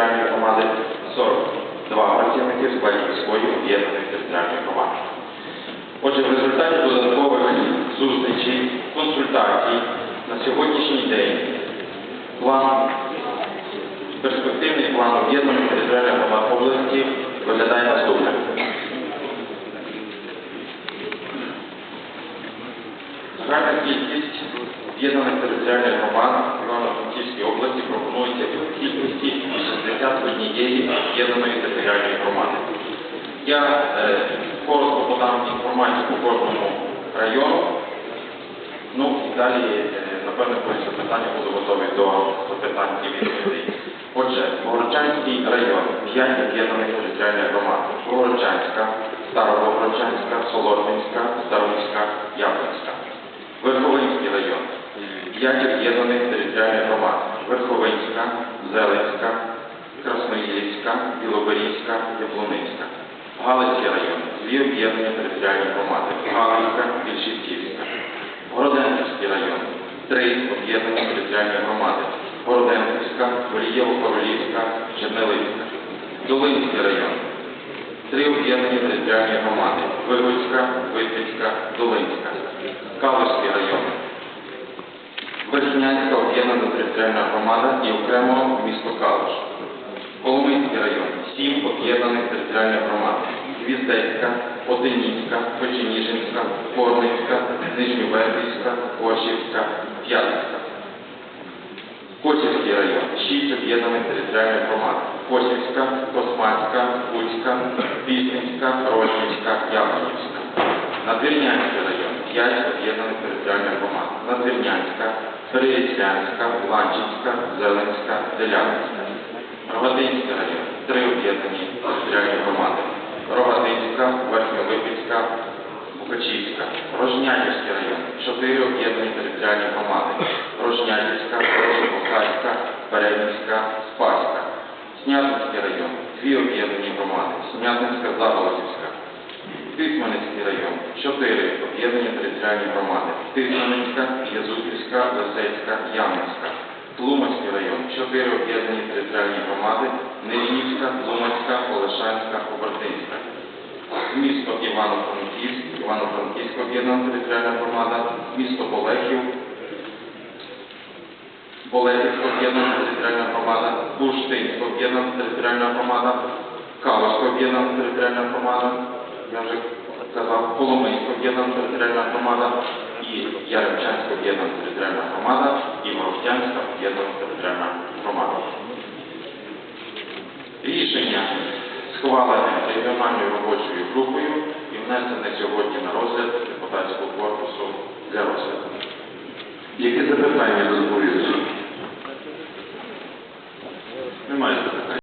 територіальної громади 42 працівники в складі міської об'єднаної територіальної громади. Отже, в результаті додаткових зустрічей, консультацій на сьогоднішній день план, перспективний план об'єднаної територіальної громади області виглядає наступним. Об'єднаних територіальних громад Івано-Франківській області пропонується в кількості 61 об'єднаної територіальної громади. Я е, коротко подам інформацію по кожному району. Ну і далі, е, напевно, коли запитання буду готовий до запитань і відповідей. Отже, Богородчанський район, 5 об'єднаних територіальних громад. Богородчанська, Старобогородчанська, Солотвинська, Староміська, Яблонська. Верховинський район, 5 об'єднаних територіальних громад. Верховинська, Зеленська, Красноїльська, Білоберізька, Яблуницька. Галицький район, дві об'єднані територіальні громади. Галицька, Більшівцівська. Городенківський район, три об'єднані територіальні громади. Городенківська, Горієво-Королівська, Чернелицька. Долинський район, три об'єднані територіальні громади. Вигодська, Витвицька, Долинська. Калузький район, Верхнянська об'єднана територіальна громада і окремо місто Калуш. Коломийський район, сім об'єднаних територіальних громад. Гвіздецька, Отинівська, Печеніжинська, Корницька, Нижньовербівська, Коршівська, П'ятицька. Косівський район, шість об'єднаних територіальних громад. Косівська, Космацька, Луцька, Рощинська, Яблонівська, Надвірнянський район, 5 об'єднаних територіальних громад, Надвірнянська, Переяслянська, Ланчинська, Зеленська, Делянська, Рогатинський район, 3 об'єднані територіальні громади, Рогатинська, Верхньолипівська, Букачівська, Рожнянівський район, 4 Снятинський район, дві об'єднані громади. Снятинська, Заболотівська. Тисманецький район, чотири об'єднані територіальні громади. Тисманецька, Язупівська, Лисецька, Ямницька. Тлумацький район, чотири об'єднані територіальні громади. Нижнівська, Тлумацька, Олешанська, Обертинська. Місто Івано-Франківськ, Івано-Франківська об'єднана територіальна громада. Місто Болехів, Болехівська громада. Бурштинська об'єднана територіальна громада. Калуська об'єднана територіальна громада. Я вже казав, Коломийська об'єднана територіальна громада і Яремчанська об'єднана територіальна громада і Ворохтянська об'єднана територіальна громада. Рішення схвалене регіональною робочою групою і внесене сьогодні на розгляд депутатського корпусу для розгляду. Які запитання до Imagina.